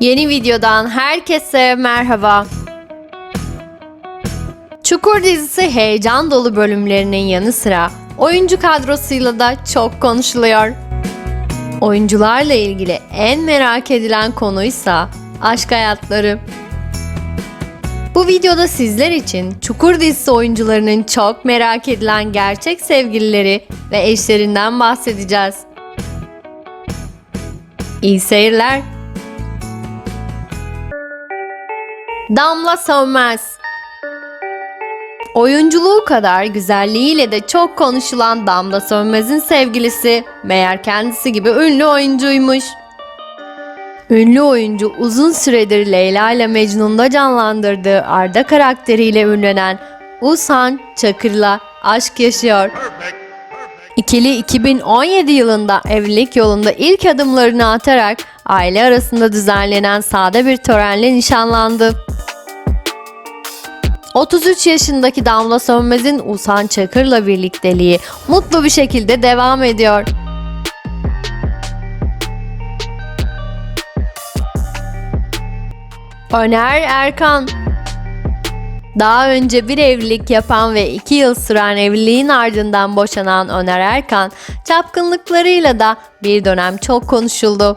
Yeni videodan herkese merhaba. Çukur dizisi heyecan dolu bölümlerinin yanı sıra oyuncu kadrosuyla da çok konuşuluyor. Oyuncularla ilgili en merak edilen konuysa aşk hayatları. Bu videoda sizler için Çukur dizisi oyuncularının çok merak edilen gerçek sevgilileri ve eşlerinden bahsedeceğiz. İyi seyirler. Damla Sönmez Oyunculuğu kadar güzelliğiyle de çok konuşulan Damla Sönmez'in sevgilisi meğer kendisi gibi ünlü oyuncuymuş. Ünlü oyuncu uzun süredir Leyla ile Mecnun'da canlandırdığı Arda karakteriyle ünlenen Uzhan Çakır'la aşk yaşıyor. İkili 2017 yılında evlilik yolunda ilk adımlarını atarak aile arasında düzenlenen sade bir törenle nişanlandı. 33 yaşındaki Damla Sönmez'in Uzhan Çakır'la birlikteliği mutlu bir şekilde devam ediyor. Öner Erkan daha önce bir evlilik yapan ve iki yıl süren evliliğin ardından boşanan Öner Erkan, çapkınlıklarıyla da bir dönem çok konuşuldu.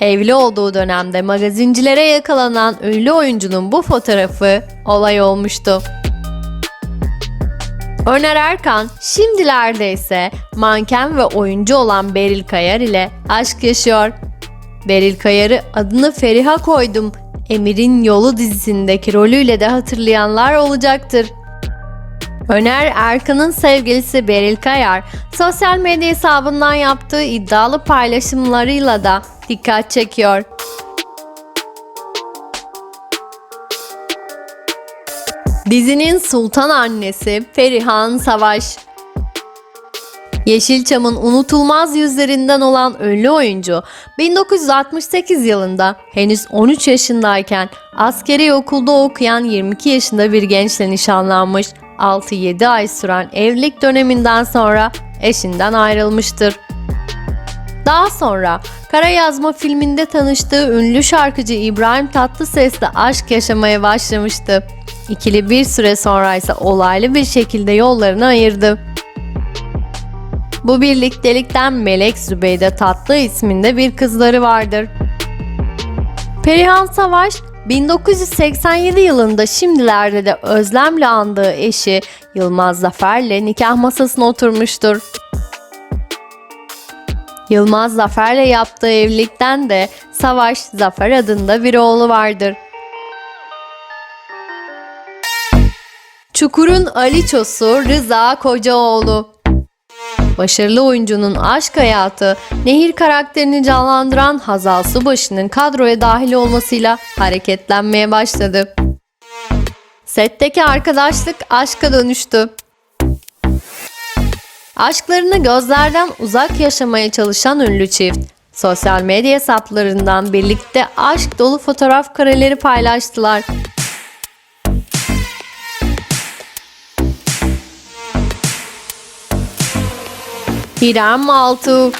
Evli olduğu dönemde magazincilere yakalanan ünlü oyuncunun bu fotoğrafı olay olmuştu. Öner Erkan şimdilerde ise manken ve oyuncu olan Beril Kayar ile aşk yaşıyor. Beril Kayar'ı adını Feriha koydum Emir'in Yolu dizisindeki rolüyle de hatırlayanlar olacaktır. Öner Erkan'ın sevgilisi Beril Kayar, sosyal medya hesabından yaptığı iddialı paylaşımlarıyla da dikkat çekiyor. Dizinin sultan annesi Ferihan Savaş. Yeşilçam'ın unutulmaz yüzlerinden olan ünlü oyuncu 1968 yılında henüz 13 yaşındayken askeri okulda okuyan 22 yaşında bir gençle nişanlanmış 6-7 ay süren evlilik döneminden sonra eşinden ayrılmıştır. Daha sonra Kara Yazma filminde tanıştığı ünlü şarkıcı İbrahim Tatlıses'le aşk yaşamaya başlamıştı. İkili bir süre sonra ise olaylı bir şekilde yollarını ayırdı. Bu birliktelikten Melek Zübeyde Tatlı isminde bir kızları vardır. Perihan Savaş 1987 yılında şimdilerde de özlemle andığı eşi Yılmaz Zafer'le nikah masasına oturmuştur. Yılmaz Zafer'le yaptığı evlilikten de Savaş Zafer adında bir oğlu vardır. Çukur'un Aliçosu Rıza Kocaoğlu Başarılı oyuncunun aşk hayatı, Nehir karakterini canlandıran Hazal Subaşı'nın kadroya dahil olmasıyla hareketlenmeye başladı. Setteki arkadaşlık aşka dönüştü. Aşklarını gözlerden uzak yaşamaya çalışan ünlü çift, sosyal medya hesaplarından birlikte aşk dolu fotoğraf kareleri paylaştılar. İrem Altuğ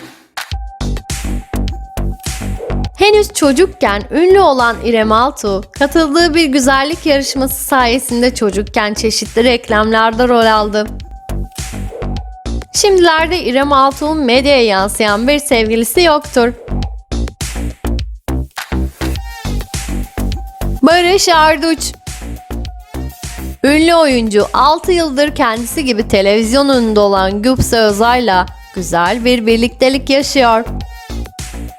Henüz çocukken ünlü olan İrem Altuğ, katıldığı bir güzellik yarışması sayesinde çocukken çeşitli reklamlarda rol aldı. Şimdilerde İrem Altuğ'un medyaya yansıyan bir sevgilisi yoktur. Barış Arduç Ünlü oyuncu 6 yıldır kendisi gibi televizyon önünde olan Güpse Özay'la güzel bir birliktelik yaşıyor.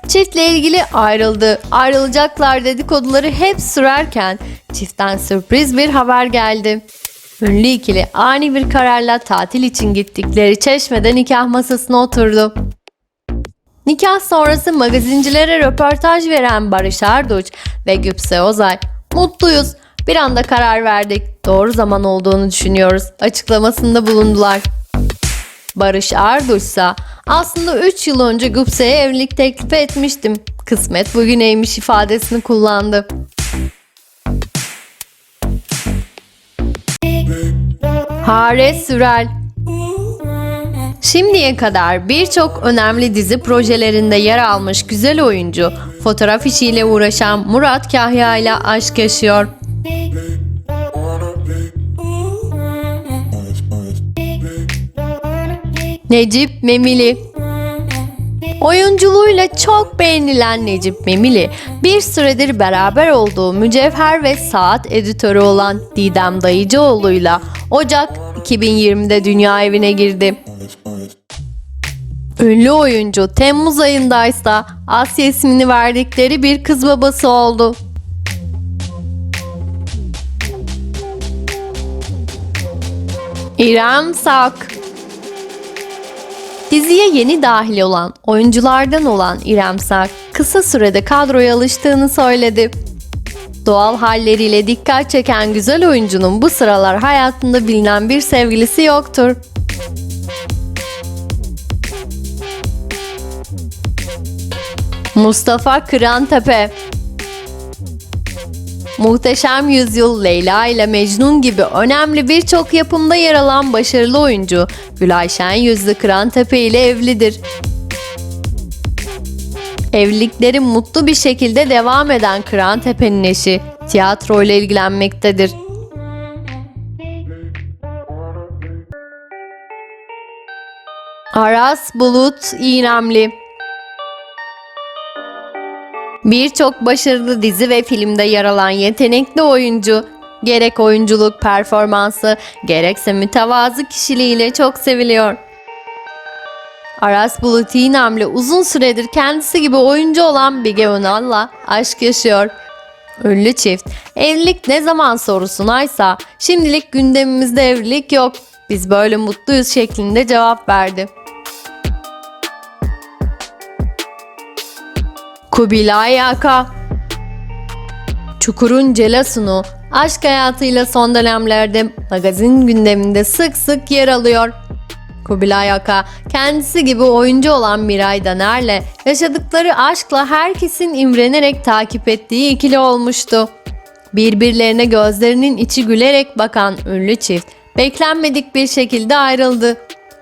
Çiftle ilgili ayrıldı, ayrılacaklar dedikoduları hep sürerken çiftten sürpriz bir haber geldi. Ünlü ikili ani bir kararla tatil için gittikleri çeşmede nikah masasına oturdu. Nikah sonrası magazincilere röportaj veren Barış Arduç ve Güpse Ozay, mutluyuz, bir anda karar verdik, doğru zaman olduğunu düşünüyoruz açıklamasında bulundular. Barış Arduç ise aslında 3 yıl önce Gupse'ye evlilik teklifi etmiştim. Kısmet bugüneymiş ifadesini kullandı. Hare Sürel Şimdiye kadar birçok önemli dizi projelerinde yer almış güzel oyuncu, fotoğraf işiyle uğraşan Murat Kahya ile aşk yaşıyor. Necip Memili Oyunculuğuyla çok beğenilen Necip Memili, bir süredir beraber olduğu Mücevher ve Saat editörü olan Didem Dayıcıoğlu'yla Ocak 2020'de dünya evine girdi. Ünlü oyuncu Temmuz ayındaysa Asya ismini verdikleri bir kız babası oldu. İrem Sak Diziye yeni dahil olan oyunculardan olan İrem Sak kısa sürede kadroya alıştığını söyledi. Doğal halleriyle dikkat çeken güzel oyuncunun bu sıralar hayatında bilinen bir sevgilisi yoktur. Mustafa Kırantepe Muhteşem Yüzyıl, Leyla ile Mecnun gibi önemli birçok yapımda yer alan başarılı oyuncu Gülay Şen Yüzlü Kırantepe ile evlidir. Evlilikleri mutlu bir şekilde devam eden Kırantepe'nin eşi tiyatro ile ilgilenmektedir. Aras Bulut İğnemli Birçok başarılı dizi ve filmde yer alan yetenekli oyuncu, gerek oyunculuk performansı, gerekse mütevazı kişiliğiyle çok seviliyor. Aras Bulut İğnemli uzun süredir kendisi gibi oyuncu olan Bige Önal'la aşk yaşıyor. Ünlü çift, evlilik ne zaman sorusuna şimdilik gündemimizde evlilik yok, biz böyle mutluyuz şeklinde cevap verdi. Kubilay Aka Çukur'un Celasunu aşk hayatıyla son dönemlerde magazin gündeminde sık sık yer alıyor. Kubilay Aka kendisi gibi oyuncu olan Miray Daner'le yaşadıkları aşkla herkesin imrenerek takip ettiği ikili olmuştu. Birbirlerine gözlerinin içi gülerek bakan ünlü çift beklenmedik bir şekilde ayrıldı.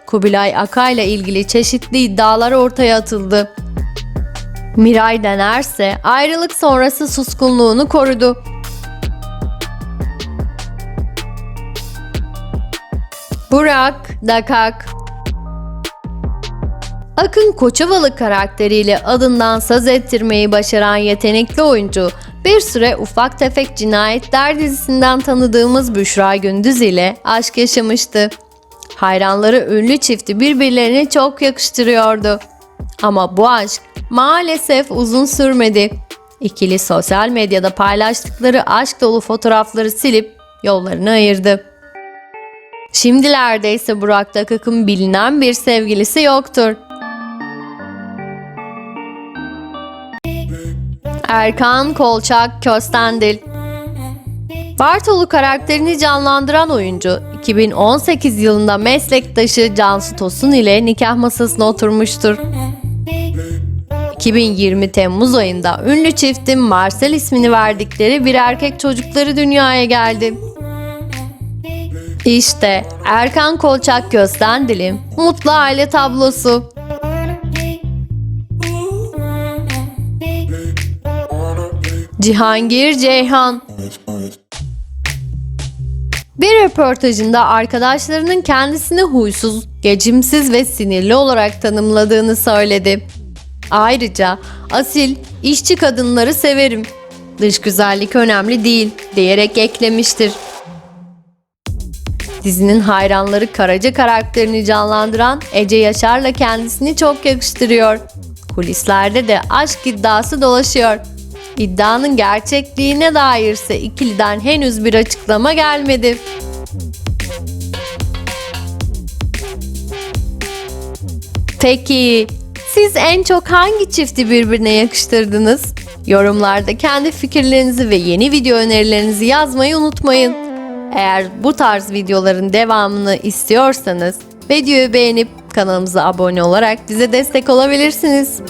Kubilay Aka ile ilgili çeşitli iddialar ortaya atıldı. Miray Denerse ayrılık sonrası suskunluğunu korudu. Burak Dakak Akın Koçovalı karakteriyle adından saz ettirmeyi başaran yetenekli oyuncu, bir süre ufak tefek cinayetler dizisinden tanıdığımız Büşra Gündüz ile aşk yaşamıştı. Hayranları ünlü çifti birbirlerini çok yakıştırıyordu. Ama bu aşk maalesef uzun sürmedi. İkili sosyal medyada paylaştıkları aşk dolu fotoğrafları silip yollarını ayırdı. Şimdilerde ise Burak Dakak'ın bilinen bir sevgilisi yoktur. Erkan Kolçak Köstendil Bartolu karakterini canlandıran oyuncu 2018 yılında meslektaşı Cansu Tosun ile nikah masasına oturmuştur. 2020 Temmuz ayında ünlü çiftin Marcel ismini verdikleri bir erkek çocukları dünyaya geldi. İşte Erkan Kolçak Köstendil'in mutlu aile tablosu. Cihangir Ceyhan bir röportajında arkadaşlarının kendisini huysuz, geçimsiz ve sinirli olarak tanımladığını söyledi. Ayrıca asil, işçi kadınları severim. Dış güzellik önemli değil diyerek eklemiştir. Dizinin hayranları Karaca karakterini canlandıran Ece Yaşar'la kendisini çok yakıştırıyor. Kulislerde de aşk iddiası dolaşıyor. İddianın gerçekliğine dairse ikiliden henüz bir açıklama gelmedi. Peki siz en çok hangi çifti birbirine yakıştırdınız? Yorumlarda kendi fikirlerinizi ve yeni video önerilerinizi yazmayı unutmayın. Eğer bu tarz videoların devamını istiyorsanız videoyu beğenip kanalımıza abone olarak bize destek olabilirsiniz.